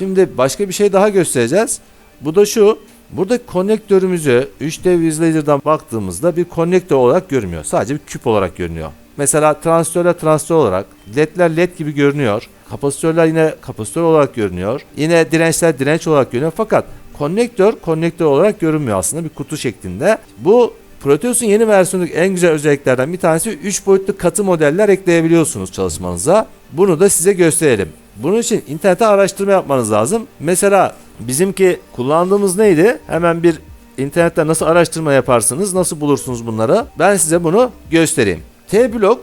Şimdi başka bir şey daha göstereceğiz. Bu da şu. Burada konnektörümüzü 3D Visualizer'dan baktığımızda bir konnektör olarak görünmüyor. Sadece bir küp olarak görünüyor. Mesela transistörler transistör olarak, ledler led gibi görünüyor. Kapasitörler yine kapasitör olarak görünüyor. Yine dirençler direnç olarak görünüyor. Fakat konnektör konnektör olarak görünmüyor aslında bir kutu şeklinde. Bu Proteus'un yeni versiyonundaki en güzel özelliklerden bir tanesi 3 boyutlu katı modeller ekleyebiliyorsunuz çalışmanıza. Bunu da size gösterelim. Bunun için internette araştırma yapmanız lazım. Mesela bizimki kullandığımız neydi? Hemen bir internette nasıl araştırma yaparsınız, nasıl bulursunuz bunları? Ben size bunu göstereyim. T-Block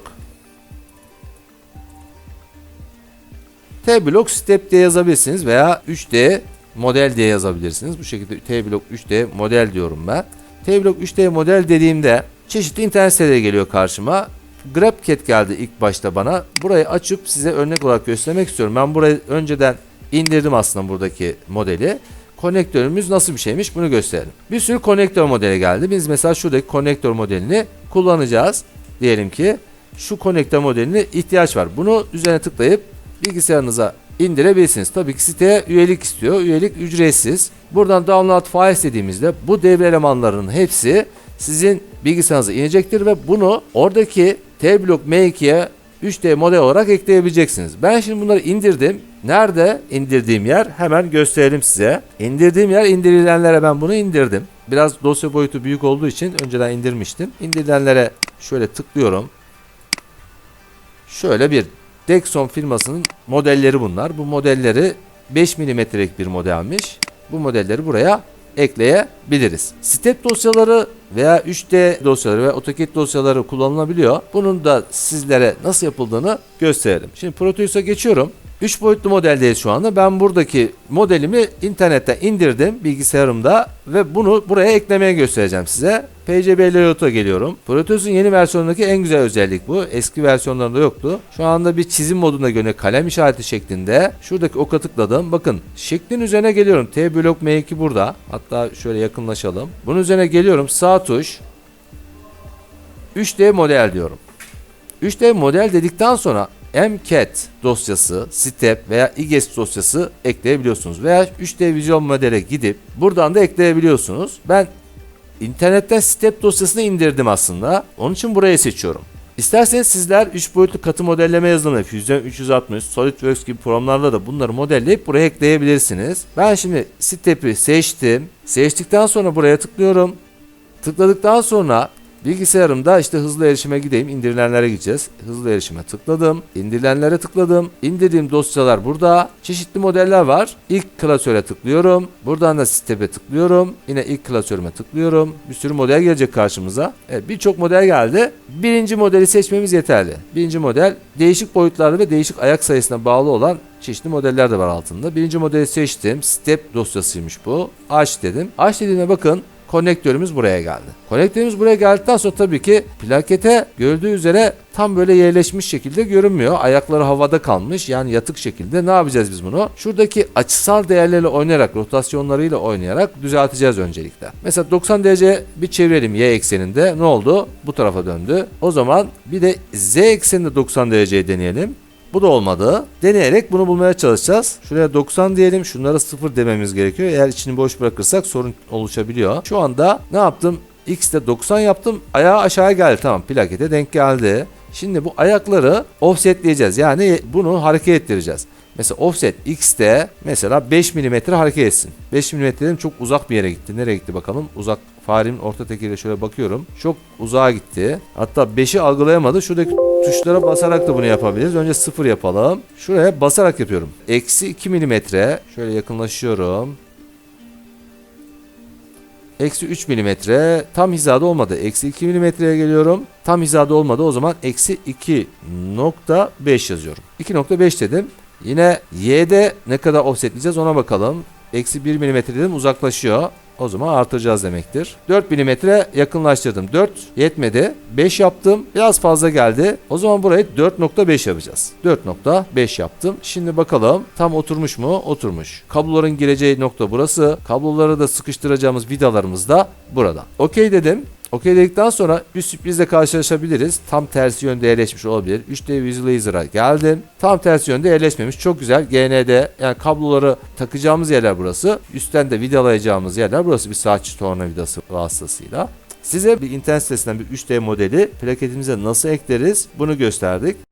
T-Block Step diye yazabilirsiniz veya 3D model diye yazabilirsiniz. Bu şekilde T-Block 3D model diyorum ben. T-Block 3D model dediğimde çeşitli internet siteleri geliyor karşıma. GrabCAD geldi ilk başta bana. Burayı açıp size örnek olarak göstermek istiyorum. Ben burayı önceden indirdim aslında buradaki modeli. Konektörümüz nasıl bir şeymiş bunu gösterelim. Bir sürü konektör modeli geldi. Biz mesela şuradaki konektör modelini kullanacağız. Diyelim ki şu konektör modeline ihtiyaç var. Bunu üzerine tıklayıp bilgisayarınıza indirebilirsiniz. Tabii ki siteye üyelik istiyor. Üyelik ücretsiz. Buradan download files dediğimizde bu devre elemanlarının hepsi sizin bilgisayarınıza inecektir ve bunu oradaki T-Block M2'ye 3D model olarak ekleyebileceksiniz. Ben şimdi bunları indirdim. Nerede indirdiğim yer hemen gösterelim size. İndirdiğim yer indirilenlere ben bunu indirdim. Biraz dosya boyutu büyük olduğu için önceden indirmiştim. İndirilenlere şöyle tıklıyorum. Şöyle bir Dexon firmasının modelleri bunlar. Bu modelleri 5 milimetrelik bir modelmiş. Bu modelleri buraya ekleyebiliriz. Step dosyaları veya 3D dosyaları ve AutoCAD dosyaları kullanılabiliyor. Bunun da sizlere nasıl yapıldığını gösterelim. Şimdi Proteus'a geçiyorum. 3 boyutlu modeldeyiz şu anda. Ben buradaki modelimi internetten indirdim bilgisayarımda ve bunu buraya eklemeye göstereceğim size. PCB Layout'a geliyorum. Proteus'un yeni versiyonundaki en güzel özellik bu. Eski versiyonlarında yoktu. Şu anda bir çizim moduna göre kalem işareti şeklinde. Şuradaki oka tıkladım. Bakın şeklin üzerine geliyorum. T blok M2 burada. Hatta şöyle yakınlaşalım. Bunun üzerine geliyorum. Sağ tuş. 3D model diyorum. 3D model dedikten sonra MCAT dosyası, STEP veya IGES dosyası ekleyebiliyorsunuz. Veya 3D vizyon modele gidip buradan da ekleyebiliyorsunuz. Ben internetten STEP dosyasını indirdim aslında. Onun için burayı seçiyorum. İsterseniz sizler 3 boyutlu katı modelleme yazılımı Fusion 360, SolidWorks gibi programlarda da bunları modelleyip buraya ekleyebilirsiniz. Ben şimdi STEP'i seçtim. Seçtikten sonra buraya tıklıyorum. Tıkladıktan sonra bilgisayarımda işte hızlı erişime gideyim. indirilenlere gideceğiz. Hızlı erişime tıkladım. indirilenlere tıkladım. İndirdiğim dosyalar burada. Çeşitli modeller var. İlk klasöre tıklıyorum. Buradan da step'e tıklıyorum. Yine ilk klasörüme tıklıyorum. Bir sürü model gelecek karşımıza. Evet, birçok model geldi. Birinci modeli seçmemiz yeterli. Birinci model değişik boyutlarda ve değişik ayak sayısına bağlı olan çeşitli modeller de var altında. Birinci modeli seçtim. Step dosyasıymış bu. Aç dedim. Aç dediğime bakın konnektörümüz buraya geldi. Konnektörümüz buraya geldikten sonra tabii ki plakete gördüğü üzere tam böyle yerleşmiş şekilde görünmüyor. Ayakları havada kalmış yani yatık şekilde. Ne yapacağız biz bunu? Şuradaki açısal değerlerle oynayarak, rotasyonlarıyla oynayarak düzelteceğiz öncelikle. Mesela 90 derece bir çevirelim y ekseninde. Ne oldu? Bu tarafa döndü. O zaman bir de z ekseninde 90 dereceyi deneyelim. Bu da olmadı. Deneyerek bunu bulmaya çalışacağız. Şuraya 90 diyelim. Şunlara 0 dememiz gerekiyor. Eğer içini boş bırakırsak sorun oluşabiliyor. Şu anda ne yaptım? X'te 90 yaptım. Ayağı aşağı geldi. Tamam plakete denk geldi. Şimdi bu ayakları offsetleyeceğiz. Yani bunu hareket ettireceğiz. Mesela offset X'te mesela 5 mm hareket etsin. 5 mm çok uzak bir yere gitti. Nereye gitti bakalım? Uzak farenin orta tekiyle şöyle bakıyorum. Çok uzağa gitti. Hatta 5'i algılayamadı. Şuradaki tuşlara basarak da bunu yapabiliriz. Önce 0 yapalım. Şuraya basarak yapıyorum. Eksi 2 mm. Şöyle yakınlaşıyorum. Eksi 3 mm. Tam hizada olmadı. Eksi 2 mm'ye geliyorum. Tam hizada olmadı. O zaman eksi 2.5 yazıyorum. 2.5 dedim. Yine y'de ne kadar offsetleyeceğiz ona bakalım. Eksi 1 mm dedim uzaklaşıyor. O zaman artıracağız demektir. 4 mm yakınlaştırdım. 4 yetmedi. 5 yaptım. Biraz fazla geldi. O zaman burayı 4.5 yapacağız. 4.5 yaptım. Şimdi bakalım tam oturmuş mu? Oturmuş. Kabloların gireceği nokta burası. Kabloları da sıkıştıracağımız vidalarımız da burada. Okey dedim. OK dedikten sonra bir sürprizle karşılaşabiliriz. Tam tersi yönde yerleşmiş olabilir. 3D Visualizer'a geldim. Tam tersi yönde yerleşmemiş. Çok güzel. GND yani kabloları takacağımız yerler burası. Üstten de vidalayacağımız yerler burası bir saatçi tornavidası vasıtasıyla. Size bir internet sitesinden bir 3D modeli plaketimize nasıl ekleriz bunu gösterdik.